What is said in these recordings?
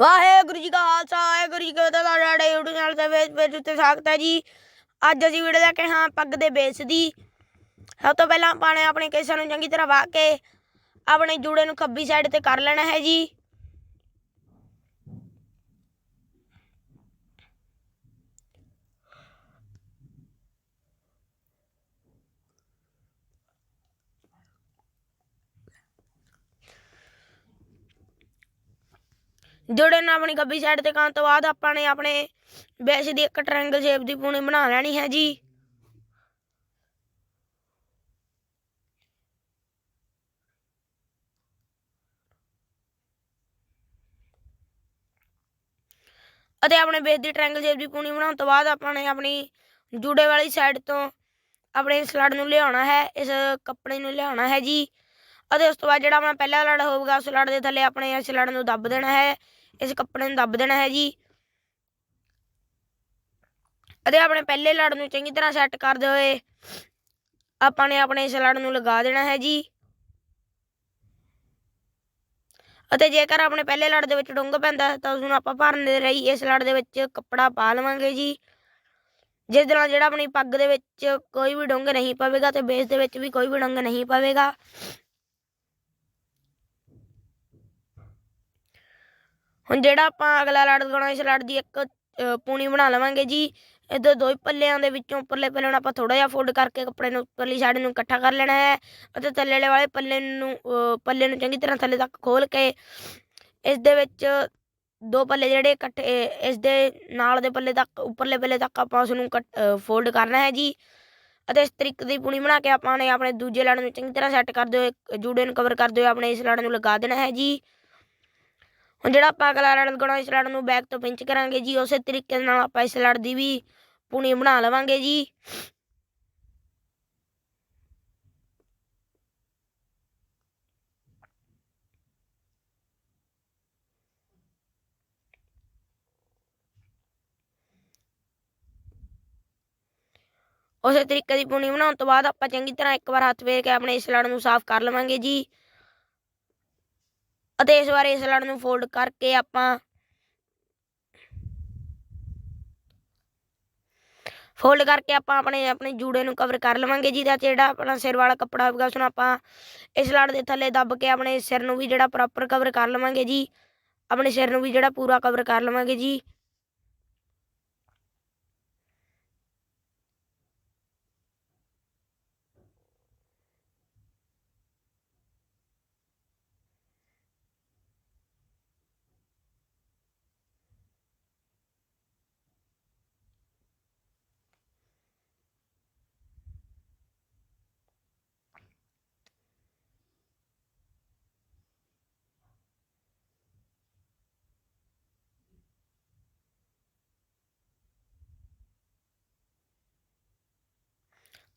ਵਾਹਿਗੁਰੂ ਜੀ ਕਾ ਖਾਲਸਾ, ਵਾਹਿਗੁਰੂ ਜੀ ਕੀ ਫਤਿਹ, ਤੁਹਾਡਾ YouTube ਚੈਨਲ ਤੇ ਫੇਸ ਪੇਜ ਉੱਤੇ ਸਵਾਗਤ ਹੈ ਜੀ। ਅੱਜ ਅਸੀਂ ਵੀਡੀਓ ਲੈ ਕੇ ਹਾਂ ਪੱਗ ਦੇ ਬੇਸ ਦੀ। ਸਭ ਤੋਂ ਪਹਿਲਾਂ ਆਪਾਂ ਨੇ ਆਪਣੇ ਕੇਸਾਂ ਨੂੰ ਚੰਗੀ ਤਰ੍ਹਾਂ ਵਾਹ ਕੇ ਆਪਣੇ ਜੂੜੇ ਨੂੰ ਖੱਬੀ ਸਾਈਡ ਤੇ ਕਰ ਲੈਣਾ ਹੈ ਜੀ। ਜੋੜੇ ਨੂੰ ਆਪਣੀ ਗੱਬੀ ਸਾਈਡ ਤੇ ਕਰਨ ਤੋਂ ਬਾਅਦ ਆਪਾਂ ਨੇ ਆਪਣੇ ਬੇਸ ਦੀ ਇੱਕ ਟ੍ਰਾਇੰਗਲ ਸ਼ੇਪ ਦੀ ਪੂਣੀ ਬਣਾ ਲੈਣੀ ਹੈ ਜੀ। ਅਤੇ ਆਪਣੇ ਬੇਸ ਦੀ ਟ੍ਰਾਇੰਗਲ ਸ਼ੇਪ ਦੀ ਪੂਣੀ ਬਣਾਉਣ ਤੋਂ ਬਾਅਦ ਆਪਾਂ ਨੇ ਆਪਣੀ ਜੂੜੇ ਵਾਲੀ ਸਾਈਡ ਤੋਂ ਆਪਣੇ ਸਲੜ ਨੂੰ ਲਿਆਉਣਾ ਹੈ, ਇਸ ਕੱਪੜੇ ਨੂੰ ਲਿਆਉਣਾ ਹੈ ਜੀ। ਅਤੇ ਉਸ ਤੋਂ ਬਾਅਦ ਜਿਹੜਾ ਆਪਣਾ ਪਹਿਲਾ ਲੜ ਹੋਊਗਾ, ਉਸ ਲੜ ਦੇ ਥੱਲੇ ਆਪਣੇ ਇਸ ਲੜ ਨੂੰ ਦੱਬ ਦੇਣਾ ਹੈ, ਇਸ ਕੱਪੜੇ ਨੂੰ ਦੱਬ ਦੇਣਾ ਹੈ ਜੀ। ਅਤੇ ਆਪਣੇ ਪਹਿਲੇ ਲੜ ਨੂੰ ਚੰਗੀ ਤਰ੍ਹਾਂ ਸੈੱਟ ਕਰਦੇ ਹੋਏ, ਆਪਾਂ ਨੇ ਆਪਣੇ ਇਸ ਲੜ ਨੂੰ ਲਗਾ ਦੇਣਾ ਹੈ ਜੀ। ਅਤੇ ਜੇਕਰ ਆਪਣੇ ਪਹਿਲੇ ਲੜ ਦੇ ਵਿੱਚ ਡੁੰਗ ਪੈਂਦਾ ਤਾਂ ਉਸ ਨੂੰ ਆਪਾਂ ਭਰਨ ਦੇ ਲਈ ਇਸ ਲੜ ਦੇ ਵਿੱਚ ਕੱਪੜਾ ਪਾ ਲਵਾਂਗੇ ਜੀ। ਜਿਸ ਦੇ ਨਾਲ ਜਿਹੜਾ ਆਪਣੀ ਪੱਗ ਦੇ ਵਿੱਚ ਕੋਈ ਵੀ ਡੁੰਗ ਨਹੀਂ ਪਵੇਗਾ ਤੇ ਬੇਸ ਦੇ ਵਿੱਚ ਵੀ ਕੋਈ ਵੀ ਡੁੰਗ ਨਹੀਂ ਪਵੇਗਾ। ਹੁਣ ਜਿਹੜਾ ਆਪਾਂ ਅਗਲਾ ਲੜ ਲਗਾਉਣਾ ਇਸ ਲੜ ਦੀ ਇੱਕ ਪੂਣੀ ਬਣਾ ਲਵਾਂਗੇ ਜੀ। ਇਹਦੇ ਦੋ ਹੀ ਪੱਲਿਆਂ ਦੇ ਵਿੱਚੋਂ ਉੱਪਰਲੇ ਪੱਲੇ ਨੂੰ ਆਪਾਂ ਥੋੜਾ ਜਿਹਾ ਫੋਲਡ ਕਰਕੇ ਕੱਪੜੇ ਨੂੰ, ਉੱਪਰਲੀ ਸਾਈਡ ਨੂੰ ਇਕੱਠਾ ਕਰ ਲੈਣਾ ਹੈ ਅਤੇ ਥੱਲੇਲੇ ਵਾਲੇ ਪੱਲੇ ਨੂੰ ਪੱਲੇ ਨੂੰ ਚੰਗੀ ਤਰ੍ਹਾਂ ਥੱਲੇ ਤੱਕ ਖੋਲ ਕੇ ਇਸ ਦੇ ਵਿੱਚ ਦੋ ਪੱਲੇ ਜਿਹੜੇ ਇਕੱਠੇ ਇਸ ਦੇ ਨਾਲ ਦੇ ਪੱਲੇ ਤੱਕ, ਉੱਪਰਲੇ ਪੱਲੇ ਤੱਕ ਆਪਾਂ ਉਸ ਨੂੰ ਫੋਲਡ ਕਰਨਾ ਹੈ ਜੀ। ਅਤੇ ਇਸ ਤਰੀਕੇ ਦੀ ਪੂਣੀ ਬਣਾ ਕੇ ਆਪਾਂ ਨੇ ਆਪਣੇ ਦੂਜੇ ਲੜ ਨੂੰ ਚੰਗੀ ਤਰ੍ਹਾਂ ਸੈੱਟ ਕਰਦੇ ਹੋਏ ਜੂੜੇ ਨੂੰ ਕਵਰ ਕਰ ਦਿਓ, ਆਪਣੇ ਇਸ ਲੜ ਨੂੰ ਲਗਾ ਦੇਣਾ ਹੈ ਜੀ। ਹੁਣ ਜਿਹੜਾ ਆਪਾਂ ਅਗਲਾ ਲੜ ਲਗਾਉਣਾ, ਇਸ ਲੜ ਨੂੰ ਬੈਕ ਤੋਂ ਪਿੰਚ ਕਰਾਂਗੇ ਜੀ, ਉਸੇ ਤਰੀਕੇ ਨਾਲ ਆਪਾਂ ਇਸ ਲੜ ਦੀ ਵੀ ਪੂਣੀ ਬਣਾ ਲਵਾਂਗੇ ਜੀ। ਉਸੇ ਤਰੀਕੇ ਦੀ ਪੂਣੀ ਬਣਾਉਣ ਤੋਂ ਬਾਅਦ ਆਪਾਂ ਚੰਗੀ ਤਰ੍ਹਾਂ ਇੱਕ ਵਾਰ ਹੱਥ ਫੇਰ ਕੇ ਆਪਣੇ ਇਸ ਲੜ ਨੂੰ ਸਾਫ਼ ਕਰ ਲਵਾਂਗੇ ਜੀ। ਅਤੇ ਇਸ ਵਾਰ ਇਸ ਲੜ ਨੂੰ ਫੋਲਡ ਕਰਕੇ ਆਪਾਂ ਫੋਲਡ ਕਰਕੇ ਆਪਾਂ ਆਪਣੇ ਆਪਣੇ ਜੂੜੇ ਨੂੰ ਕਵਰ ਕਰ ਲਵਾਂਗੇ ਜੀ ਦਾ ਜਿਹੜਾ ਆਪਣਾ ਸਿਰ ਵਾਲਾ ਕੱਪੜਾ ਹੋਵੇਗਾ ਉਸ ਨੂੰ ਆਪਾਂ ਇਸ ਲੜ ਦੇ ਥੱਲੇ ਦੱਬ ਕੇ ਆਪਣੇ ਸਿਰ ਨੂੰ ਵੀ ਜਿਹੜਾ ਪ੍ਰੋਪਰ ਕਵਰ ਕਰ ਲਵਾਂਗੇ ਜੀ। ਆਪਣੇ ਸਿਰ ਨੂੰ ਵੀ ਜਿਹੜਾ ਪੂਰਾ ਕਵਰ ਕਰ ਲਵਾਂਗੇ ਜੀ।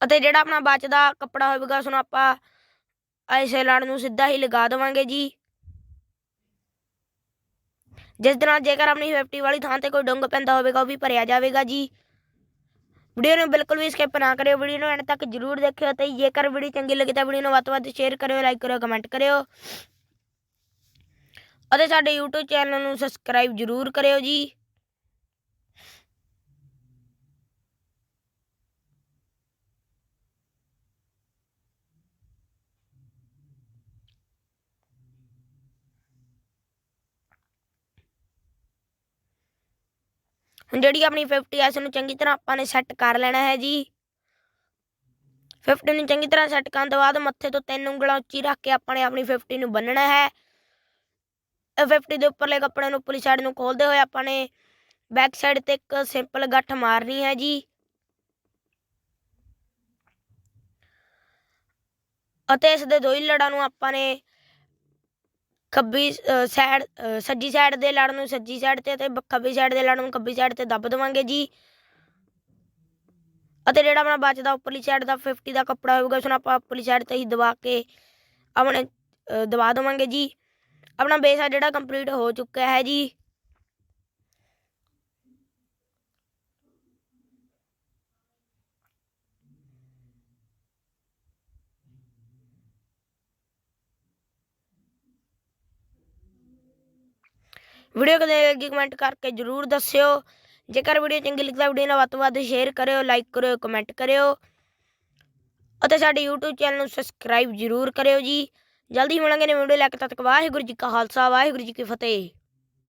ਅਤੇ ਜਿਹੜਾ ਆਪਣਾ ਬਚਦਾ ਕੱਪੜਾ ਹੋਵੇਗਾ, ਉਸ ਨੂੰ ਆਪਾਂ ਐਸੇ ਲੜ ਨੂੰ ਸਿੱਧਾ ਹੀ ਲਗਾ ਦੇਵਾਂਗੇ ਜੀ। ਜਿਸ ਦੇ ਨਾਲ ਜੇਕਰ ਆਪਣੀ 50 ਵਾਲੀ ਥਾਂ ਤੇ ਕੋਈ ਡੁੰਗ ਪੈਂਦਾ ਹੋਵੇਗਾ, ਉਹ ਵੀ ਭਰਿਆ ਜਾਵੇਗਾ ਜੀ। ਵੀਡੀਓ ਨੂੰ ਬਿਲਕੁਲ ਵੀ ਸਕਿਪ ਨਾ ਕਰਿਓ, ਵੀਡੀਓ ਨੂੰ ਐਂਡ ਤੱਕ ਜਰੂਰ ਦੇਖਿਓ ਤੇ ਜੇਕਰ ਵੀਡੀਓ ਚੰਗੀ ਲੱਗੀ ਤਾਂ ਵੀਡੀਓ ਨੂੰ ਵੱਧ ਤੋਂ ਵੱਧ ਸ਼ੇਅਰ ਕਰਿਓ ਲਾਈਕ ਕਰਿਓ ਕਮੈਂਟ ਕਰਿਓ। ਅਤੇ ਸਾਡੇ YouTube ਚੈਨਲ ਨੂੰ ਸਬਸਕ੍ਰਾਈਬ ਜਰੂਰ ਕਰਿਓ ਜੀ। ਜਿਹੜੀ ਆਪਣੀ 50 ਐ ਇਸ ਨੂੰ ਚੰਗੀ ਤਰ੍ਹਾਂ ਆਪਾਂ ਨੇ ਸੈੱਟ ਕਰ ਲੈਣਾ ਹੈ ਜੀ। 50 ਨੂੰ ਚੰਗੀ ਤਰ੍ਹਾਂ ਸੈੱਟ ਕਰਨ ਤੋਂ ਬਾਅਦ ਮੱਥੇ ਤੋਂ ਤਿੰਨ ਉਂਗਲਾਂ ਉੱਚੀ ਰੱਖ ਕੇ ਆਪਾਂ ਨੇ ਆਪਣੀ 50 ਨੂੰ ਬੰਨਣਾ ਹੈ। ਇਹ 50 ਦੇ ਉੱਪਰਲੇ ਕੱਪੜੇ ਨੂੰ ਉੱਪਰਲੀ ਸਾਈਡ ਨੂੰ ਖੋਲਦੇ ਹੋਏ ਆਪਾਂ ਨੇ ਬੈਕ ਸਾਈਡ ਤੇ ਇੱਕ ਸਿੰਪਲ ਗੱਠ ਮਾਰਨੀ ਹੈ ਜੀ। ਅਤੇ ਇਸ ਦੇ ਦੋ ਹੀ ਲੜਾਂ ਨੂੰ ਆਪਾਂ ਨੇ ਖੱਬੀ ਸਾਈਡ ਸੱਜੀ ਸਾਈਡ ਦੇ ਲੜ ਨੂੰ ਸੱਜੀ ਸਾਈਡ ਤੇ ਤੇ ਖੱਬੀ ਸਾਈਡ ਦੇ ਲੜ ਨੂੰ ਖੱਬੀ ਸਾਈਡ ਤੇ ਦੱਬ ਦੇਵਾਂਗੇ ਜੀ। ਅਤੇ ਜਿਹੜਾ ਆਪਣਾ ਬਚਦਾ ਉੱਪਰਲੀ ਸਾਈਡ ਦਾ 50 ਦਾ ਕੱਪੜਾ ਹੋਊਗਾ ਉਸ ਨੂੰ ਆਪਾਂ ਉੱਪਰਲੀ ਸਾਈਡ ਤੇ ਹੀ ਦਬਾ ਕੇ ਆਪਣੇ ਅ, ਦਬਾ ਦੇਵਾਂਗੇ ਜੀ। ਆਪਣਾ ਬੇਸ ਆ ਜਿਹੜਾ ਕੰਪਲੀਟ ਹੋ ਚੁੱਕਿਆ ਹੈ ਜੀ। ਵੀਡੀਓ ਕਿਵੇਂ ਲੱਗੀ ਕਮੈਂਟ ਕਰਕੇ ਜਰੂਰ ਦੱਸਿਓ। ਜੇਕਰ ਵੀਡੀਓ ਚੰਗੀ ਲੱਗੀ ਤਾਂ ਵੀਡੀਓ ਨੂੰ ਵੱਧ ਤੋਂ ਵੱਧ ਸ਼ੇਅਰ ਕਰਿਓ ਲਾਈਕ ਕਰਿਓ ਕਮੈਂਟ ਕਰਿਓ। ਅਤੇ ਸਾਡੇ YouTube ਚੈਨਲ ਨੂੰ ਸਬਸਕ੍ਰਾਈਬ ਜਰੂਰ ਕਰਿਓ ਜੀ। ਜਲਦੀ ਮਿਲਾਂਗੇ ਨੇ ਵੀਡੀਓ ਲੈ ਕੇ। ਤਦ ਤੱਕ ਵਾਹਿਗੁਰੂ ਜੀ ਕਾ ਖਾਲਸਾ, ਵਾਹਿਗੁਰੂ ਜੀ ਕੀ ਫਤਿਹ।